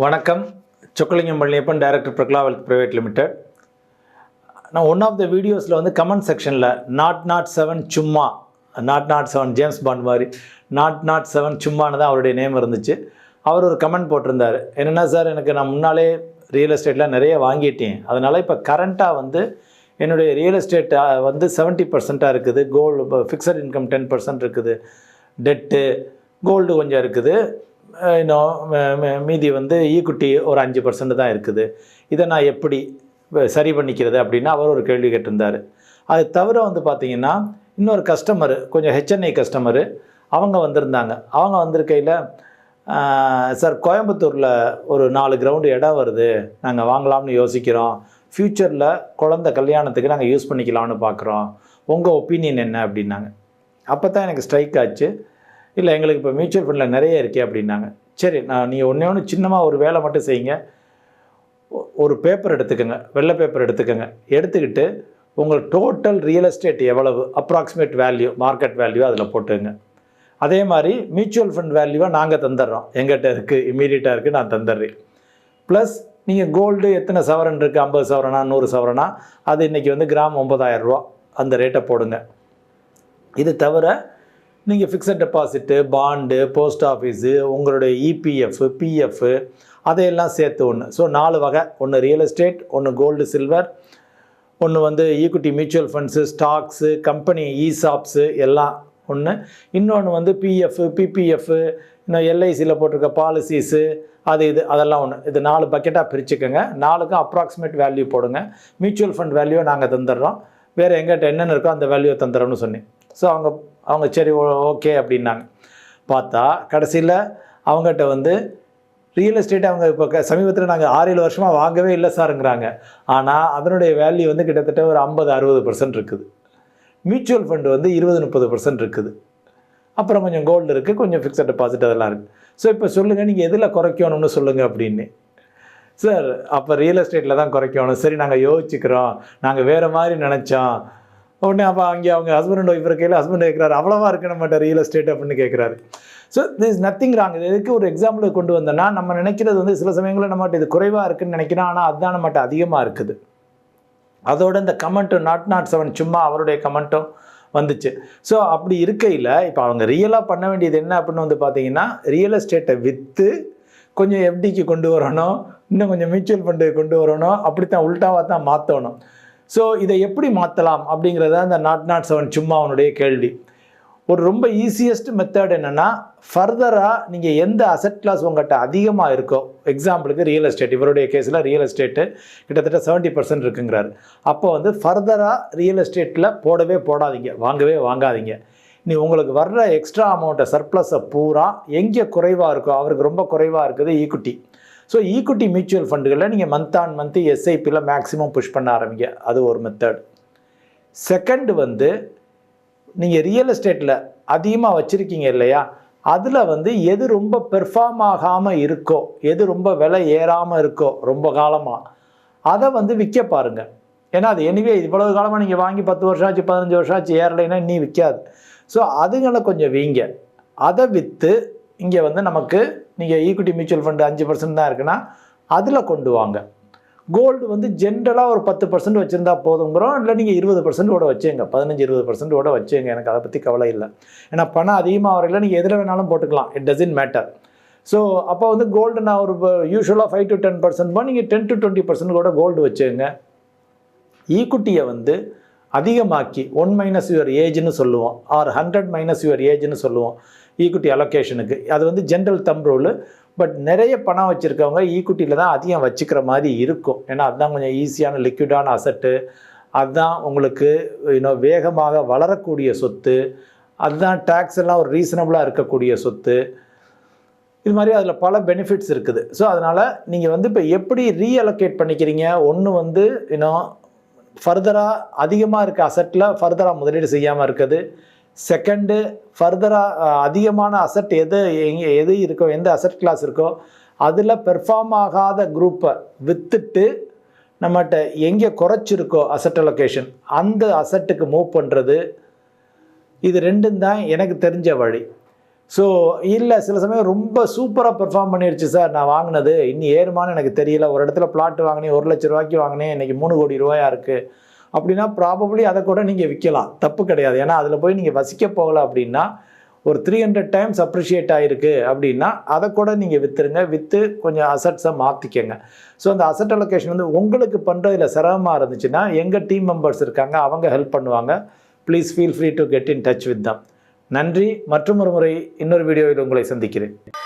வணக்கம். Chockalingam Palliappan director Prakala Wealth Private Limited நான் one of the வீடியோஸில் வந்து கமெண்ட் செக்ஷனில் நாட் நாட் செவன் சும்மா nought nought seven James Bond மாதிரி நாட் நாட் செவன் சும்மான்னு தான் அவருடைய நேம் இருந்துச்சு. அவர் ஒரு கமெண்ட் போட்டிருந்தார். என்னென்னா சார் எனக்கு நான் முன்னாலே ரியல் எஸ்டேட்லாம் நிறைய வாங்கிட்டேன். அதனால் இப்போ கரண்ட்டாக வந்து என்னுடைய ரியல் எஸ்டேட் வந்து செவன்ட்டி பர்சண்ட்டாக இருக்குது. கோல்டு இப்போ ஃபிக்ஸட் இன்கம் டென் பர்சன்ட் இருக்குது. டெட்டு கோல்டு கொஞ்சம் இருக்குது. இன்னும் மீதி வந்து ஈக்குட்டி ஒரு அஞ்சு பர்சன்ட் தான் இருக்குது. இதை நான் எப்படி சரி பண்ணிக்கிறது அப்படின்னு அவர் ஒரு கேள்வி கேட்டிருந்தார். அது தவிர வந்து பார்த்தீங்கன்னா இன்னொரு கஸ்டமரு கொஞ்சம் ஹெச்என்ஐ கஸ்டமரு அவங்க வந்திருந்தாங்க. அவங்க வந்திருக்கையில் சார் கோயம்புத்தூரில் ஒரு நாலு கிரவுண்டு இடம் வருது. நாங்கள் வாங்கலாம்னு யோசிக்கிறோம். ஃப்யூச்சரில் குழந்த கல்யாணத்துக்கு நாங்கள் யூஸ் பண்ணிக்கலாம்னு பார்க்குறோம். உங்கள் ஒப்பீனியன் என்ன அப்படின்னாங்க. அப்போ தான் எனக்கு ஸ்ட்ரைக் ஆச்சு. இல்லை எங்களுக்கு இப்போ மியூச்சுவல் ஃபண்டில் நிறைய இருக்கே அப்படின்னாங்க. சரி நான் நீங்கள் ஒன்றே ஒன்று சின்னமாக ஒரு வேலை மட்டும் செய்யுங்க. ஒரு பேப்பர் எடுத்துக்கோங்க வெள்ளை பேப்பர் எடுத்துக்கோங்க. எடுத்துக்கிட்டு உங்கள் டோட்டல் ரியல் எஸ்டேட் எவ்வளவு அப்ராக்சிமேட் வேல்யூ மார்க்கெட் வேல்யூ அதில் போட்டுங்க அதே மாதிரி மியூச்சுவல் ஃபண்ட் வேல்யூவாக நாங்கள் தந்துடுறோம். எங்கிட்ட இருக்குது இம்மீடியட்டாக இருக்குது நான் தந்துடுறேன். ப்ளஸ் நீங்கள் கோல்டு எத்தனை சவரன் இருக்குது ஐம்பது சவரனா நூறு சவரனா? அது இன்றைக்கி வந்து கிராம் 9000 ரூபா. அந்த ரேட்டை போடுங்க. இது தவிர நீங்கள் fixed deposit bond post office உங்களுடைய இபிஎஃப் பிஎஃப் அதையெல்லாம் சேர்த்து ஒன்று ஸோ நாலு வகை. ஒன்று ரியல் எஸ்டேட் ஒன்று கோல்டு சில்வர் ஒன்று வந்து equity mutual funds stocks company ESOPs எல்லாம் ஒன்று இன்னொன்று வந்து பிஎஃப் பிபிஎஃப் இன்னும் எல்ஐசியில் போட்டிருக்க பாலிசிஸு அது இது அதெல்லாம் ஒன்று இது நாலு பக்கெட்டாக பிரிச்சுக்கோங்க. நாலுக்கும் அப்ராக்சிமேட் வேல்யூ போடுங்க. மியூச்சுவல் ஃபண்ட் வேல்யூவை நாங்கள் தந்துடுறோம். வேறு எங்கிட்ட என்னென்ன இருக்கோ அந்த வேல்யூவை தந்துடுறோம்னு சொன்னேன். ஸோ அவங்க அவங்க சரி ஓகே அப்படின்னாங்க. பார்த்தா கடைசியில் அவங்ககிட்ட வந்து ரியல் எஸ்டேட் அவங்க இப்போ சமீபத்தில் நாங்கள் ஆறு ஏழு வருஷமாக வாங்கவே இல்லை சாருங்கிறாங்க. ஆனால் அதனுடைய வேல்யூ வந்து கிட்டத்தட்ட ஒரு ஐம்பது அறுபது பர்சன்ட் இருக்குது. மியூச்சுவல் ஃபண்டு வந்து இருபது முப்பது பர்சன்ட் இருக்குது. அப்புறம் கொஞ்சம் கோல்டு இருக்குது கொஞ்சம் ஃபிக்ஸட் டெபாசிட் அதெல்லாம் இருக்குது ஸோ இப்போ சொல்லுங்கள் நீங்கள் எதில் குறைக்கணும்னு சொல்லுங்கள் அப்படின்னு. சார் அப்போ ரியல் எஸ்டேட்டில் தான் குறைக்கணும். சரி நாங்கள் யோசிச்சுக்கிறோம். நாங்கள் வேறு மாதிரி நினச்சோம். உடனே அப்போ அங்கே அவங்க ஹஸ்பண்ட் ஒய்ஃப் இருக்கையில் ஹஸ்பண்ட் கேட்குறாரு அவ்வளோவா இருக்க மாட்டேன் ரியல் எஸ்டேட் அப்படின்னு கேட்குறாரு ஸோ திஸ் நத்திங் ராங் இது எதுக்கு ஒரு எக்ஸாம்பிள் கொண்டு வந்தோன்னா நம்ம நினைக்கிறது வந்து சில சமயங்களில் நம்மகிட்ட இது குறைவாக இருக்குன்னு நினைக்கிறோம். ஆனால் அதுதான் நம்மகிட்ட அதிகமாக இருக்குது. அதோட இந்த கமெண்ட்டும் நாட் நாட் செவன் சும்மா அவருடைய கமெண்ட்டும் வந்துச்சு. ஸோ அப்படி இருக்கையில் இப்போ அவங்க ரியலாக பண்ண வேண்டியது என்ன அப்படின்னு வந்து பார்த்தீங்கன்னா ரியல் எஸ்டேட்டை விற்று கொஞ்சம் எஃப்டிக்கு கொண்டு வரணும். இன்னும் கொஞ்சம் மியூச்சுவல் ஃபண்டு கொண்டு வரணும். அப்படித்தான் உல்ட்டாவாக தான் மாற்றணும் ஸோ இதை எப்படி மாற்றலாம் அப்படிங்கிறத அந்த நாட் நாட் செவன் சும்மா அவனுடைய கேள்வி. ஒரு ரொம்ப ஈஸியஸ்ட் மெத்தட் என்னென்னா ஃபர்தராக நீங்கள் எந்த அசெட் கிளாஸ் உங்கள்கிட்ட அதிகமாக இருக்கோ எக்ஸாம்பிளுக்கு ரியல் எஸ்டேட் இவருடைய கேஸில் ரியல் எஸ்டேட்டு கிட்டத்தட்ட செவன்ட்டி பர்சன்ட் இருக்குங்கிறாரு. அப்போ வந்து ஃபர்தராக ரியல் எஸ்டேட்டில் போடவே போடாதீங்க வாங்கவே வாங்காதீங்க. நீ உங்களுக்கு வர்ற எக்ஸ்ட்ரா அமௌண்ட்டை சர்ப்ளஸை பூரா எங்கே குறைவாக இருக்கோ அவருக்கு ரொம்ப குறைவாக இருக்குது ஈக்குட்டி ஸோ ஈக்குட்டி மியூச்சுவல் ஃபண்டுகளில் நீங்கள் மந்த் ஆன் மந்த் எஸ்ஐபியில் மேக்ஸிமம் புஷ் பண்ண ஆரம்பிங்க. அது ஒரு மெத்தட் செகண்டு வந்து நீங்கள் ரியல் எஸ்டேட்டில் அதிகமாக வச்சுருக்கீங்க இல்லையா? அதில் வந்து எது ரொம்ப பெர்ஃபார்ம் ஆகாமல் இருக்கோ எது ரொம்ப விலை ஏறாமல் இருக்கோ ரொம்ப காலமாக அதை வந்து விற்க பாருங்கள் ஏன்னா அது எனிவே இவ்வளவு காலமாக நீங்கள் வாங்கி பத்து வருஷம் ஆச்சு பதினஞ்சு வருஷம் ஆச்சு ஏறலைன்னா நீ விற்காது. ஸோ அதுங்களை கொஞ்சம் வீங்க. அதை விற்று இங்கே வந்து நமக்கு நீங்கள் ஈக்விட்டி மியூச்சுவல் ஃபண்டு அஞ்சு பர்சன்ட் தான் இருக்குன்னா அதில் கொண்டு வாங்க. கோல்டு வந்து ஜென்ரலாக ஒரு பத்து பர்சன்ட் வச்சுருந்தா போதுங்கிறோம் இல்லை நீங்கள் இருபது பர்சன்டோட வச்சுங்க. பதினஞ்சு இருபது பர்சன்டோட வச்சுங்க. எனக்கு அதை பற்றி கவலை இல்லை. ஏன்னா பணம் அதிகமாக வரையில் நீங்கள் எதில் வேணாலும் போட்டுக்கலாம். இட் டசன்ட் மேட்டர் ஸோ அப்போ வந்து கோல்டு நான் ஒரு யூஸ்வலாக ஃபைவ் டு டென் பர்சன்ட் நீங்கள் டென் டு டுவெண்ட்டி பர்சன்ட் கூட கோல்டு வச்சுங்க. ஈக்குட்டியை வந்து அதிகமாக்கி ஒன் மைனஸ் யுவர் ஏஜ்னு சொல்லுவோம். ஆர் ஹண்ட்ரட் மைனஸ் யுவர் ஏஜ்னு சொல்லுவோம். ஈக்குட்டி அலோகேஷனுக்கு அது வந்து ஜென்ரல் தம் ரூலு பட் நிறைய பணம் வச்சுருக்கவங்க ஈக்குட்டியில் தான் அதிகம் வச்சுக்கிற மாதிரி இருக்கும். ஏன்னா அதுதான் கொஞ்சம் ஈஸியான லிக்விடான அசட்டு அதுதான் உங்களுக்கு இன்னும் வேகமாக வளரக்கூடிய சொத்து. அதுதான் டேக்ஸ் எல்லாம் ஒரு ரீசனபுளாக இருக்கக்கூடிய சொத்து. இது மாதிரி அதில் பல பெனிஃபிட்ஸ் இருக்குது. ஸோ அதனால் நீங்கள் வந்து இப்போ எப்படி ரீஅலோகேட் பண்ணிக்கிறீங்க? ஒன்று வந்து இன்னும் ஃபர்தராக அதிகமாக இருக்க அசட்டில் ஃபர்தராக முதலீடு செய்யாமல் இருக்குது செகண்டு ஃபர்தராக அதிகமான அசட் எது எங்கே எது இருக்கோ எந்த அசட் கிளாஸ் இருக்கோ அதில் பெர்ஃபார்ம் ஆகாத குரூப்பை விற்றுட்டு நம்மகிட்ட எங்கே குறைச்சிருக்கோ அசட் அலொகேஷன் அந்த அசட்டுக்கு மூவ் பண்ணுறது இது ரெண்டும் தான் எனக்கு தெரிஞ்ச வழி. ஸோ இல்லை சில சமயம் ரொம்ப சூப்பராக பெர்ஃபார்ம் பண்ணிருச்சு சார் நான் வாங்கினது இன்னும் ஏறுமான்னு எனக்கு தெரியல. ஒரு இடத்துல பிளாட் வாங்கினேன் ஒரு லட்ச ரூபாய்க்கு வாங்கினேன் இன்றைக்கி மூணு கோடி ரூபாயா இருக்குது அப்படின்னா ப்ராபப்ளி அதை கூட நீங்கள் விற்கலாம். தப்பு கிடையாது. ஏன்னா அதில் போய் நீங்கள் வசிக்க போகலை அப்படின்னா ஒரு த்ரீ ஹண்ட்ரட் டைம்ஸ் அப்ரிஷியேட் ஆகிருக்கு அப்படின்னா அதை கூட நீங்கள் விற்றுருங்க விற்று கொஞ்சம் அசட்ஸை மாற்றிக்கங்க ஸோ அந்த அசட் அலோகேஷன் வந்து உங்களுக்கு பண்ணுறதுல சிரமமாக இருந்துச்சுன்னா எங்கள் டீம் மெம்பர்ஸ் இருக்காங்க அவங்க ஹெல்ப் பண்ணுவாங்க. Please feel free to get in touch with them நன்றி. மற்றும் ஒரு முறை இன்னொரு வீடியோவில் உங்களை சந்திக்கிறேன்.